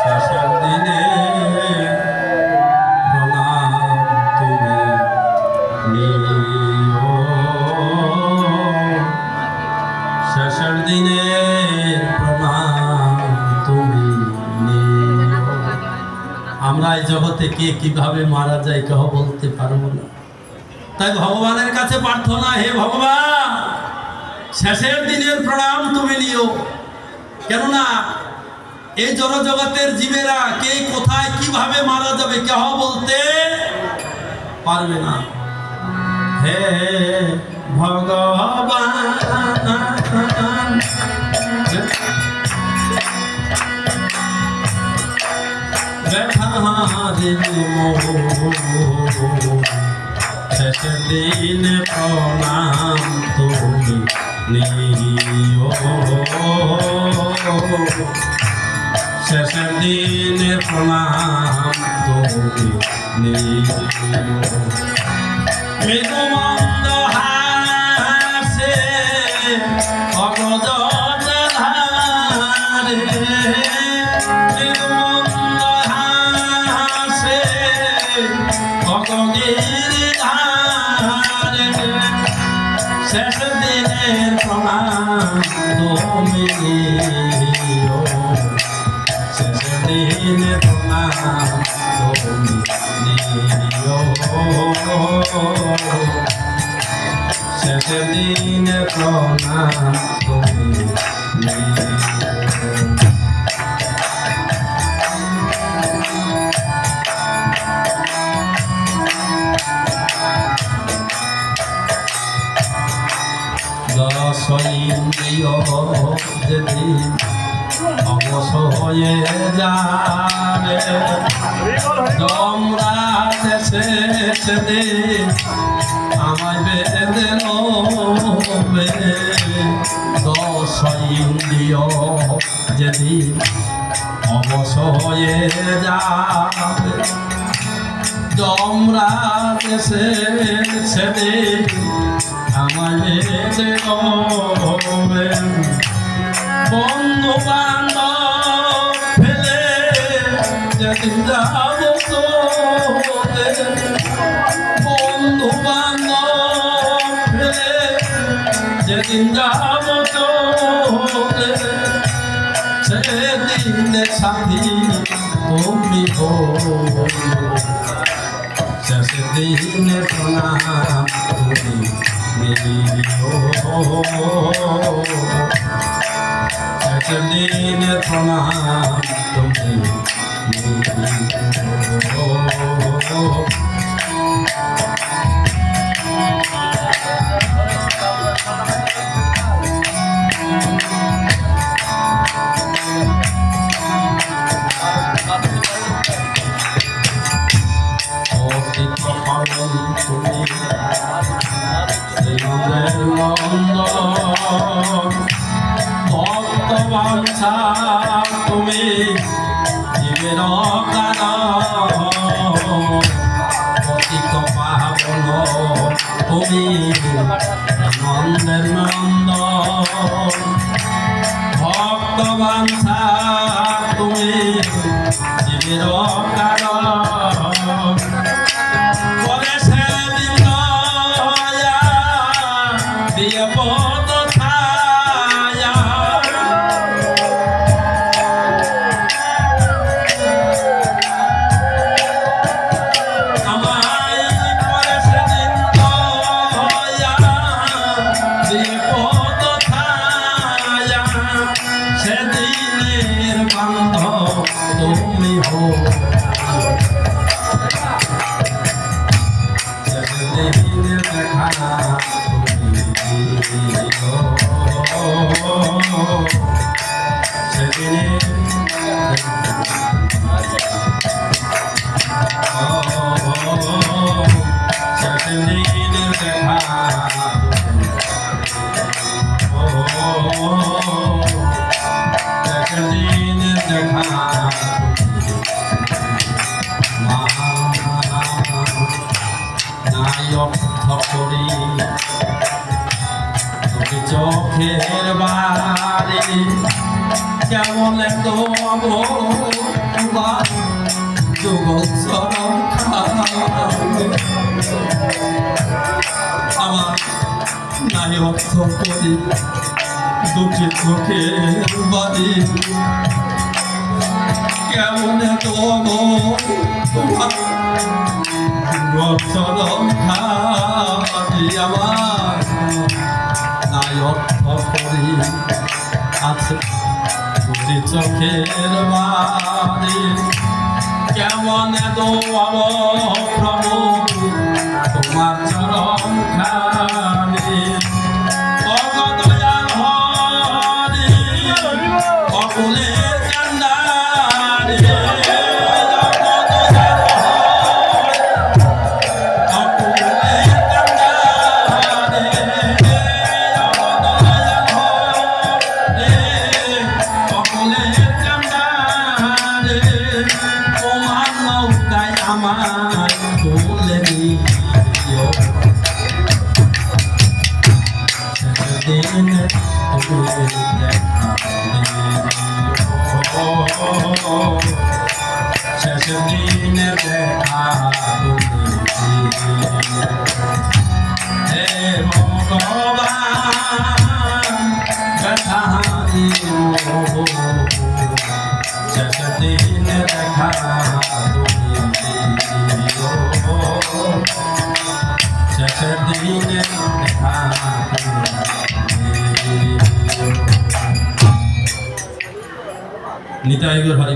শেষের দিনে আমরা জগতে কে কীভাবে মারা যায় কেহ বলতে পারব না। তাই ভগবানের কাছে প্রার্থনা, হে ভগবান, শেষের দিনের প্রণাম তুমি নিও। কেননা, এই জনজগতের জীবেরা কে কোথায় কীভাবে মারা যাবে কেহ বলতে পারবে না। হে ভগবান দিন প্রণাম তুমি নিও। শেষ দিন প্রণাম তুমি নিও। মৃদুমন্দ হাসে তুমি নিও শেষ দিনের প্রণাম তুমি দশইন্দ্রিয় যেদিন অবশ হয়ে যাবে। যমরাজ সেদিন, আমায় বেঁধে নেবে। দশইন্দ্রিয় যেদিন অবশ হয়ে যাবে সেদিন আমায় বেঁধে নেবে বন্ধু বান্ধব ফেলে যেদিন যাব বন্ধু বান্ধব ফেলে যেদিন যাব সেদিন সাথী তুমি হো দিন প্রণাম তুমি মিলিও শেষ দিন প্রণাম তুমি মিলিও ভক্ত বাঞ্ছা তুমি জীবের অতীত পাবন তুমি নন্দের নন্দ। ভক্ত বাঞ্ছা তুমি জীবের কারণ সেদিন দেখা নায়ক করি। চোখের বাড়ি কেমন আমার নায়ক করি। দুটি চোখের বাড়ি কেমন তোমার রচন চোখের বাড়ি কেমন দোয়াব প্রভু তোমার আমার তুলে নিও দিন শেষ দিন দেখা হে ভগবান ব্যথা শেষ দিন দেখা গৌর হরি